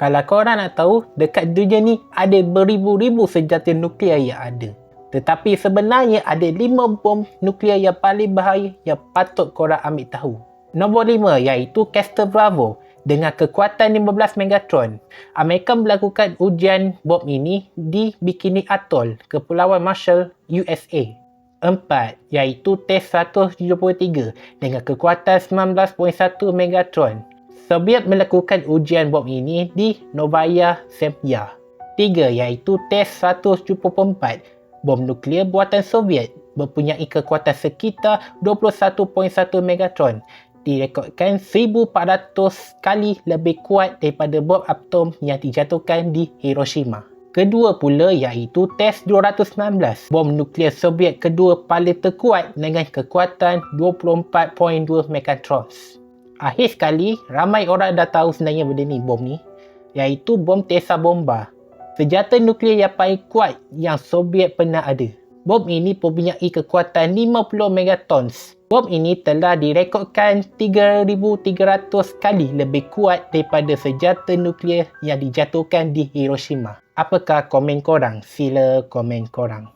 Kalau korang nak tahu, dekat dunia ni ada beribu-ribu senjata nuklear yang ada. Tetapi sebenarnya ada lima bom nuklear yang paling bahaya yang patut korang ambil tahu. Nombor lima iaitu Castor Bravo dengan kekuatan 15 megatron. Amerika melakukan ujian bom ini di Bikini Atoll, Kepulauan Marshall, USA. Empat iaitu T-173 dengan kekuatan 19.1 megatron. Soviet melakukan ujian bom ini di Novaya Zemlya. Tiga iaitu T-174 bom nuklear buatan Soviet mempunyai kekuatan sekitar 21.1 megatron direkodkan 1400 kali lebih kuat daripada bom atom yang dijatuhkan di Hiroshima. Kedua pula iaitu TES 219, bom nuklear Soviet kedua paling terkuat dengan kekuatan 24.2 megatrons. Akhir sekali, ramai orang dah tahu sebenarnya benda ni bom ni, iaitu bom Tesa Bomba senjata nuklear yang paling kuat yang Soviet pernah ada. Bom ini mempunyai kekuatan 50 megatons. Bom ini telah direkodkan 3,300 kali lebih kuat daripada senjata nuklear yang dijatuhkan di Hiroshima. Apakah komen korang? Sila komen korang.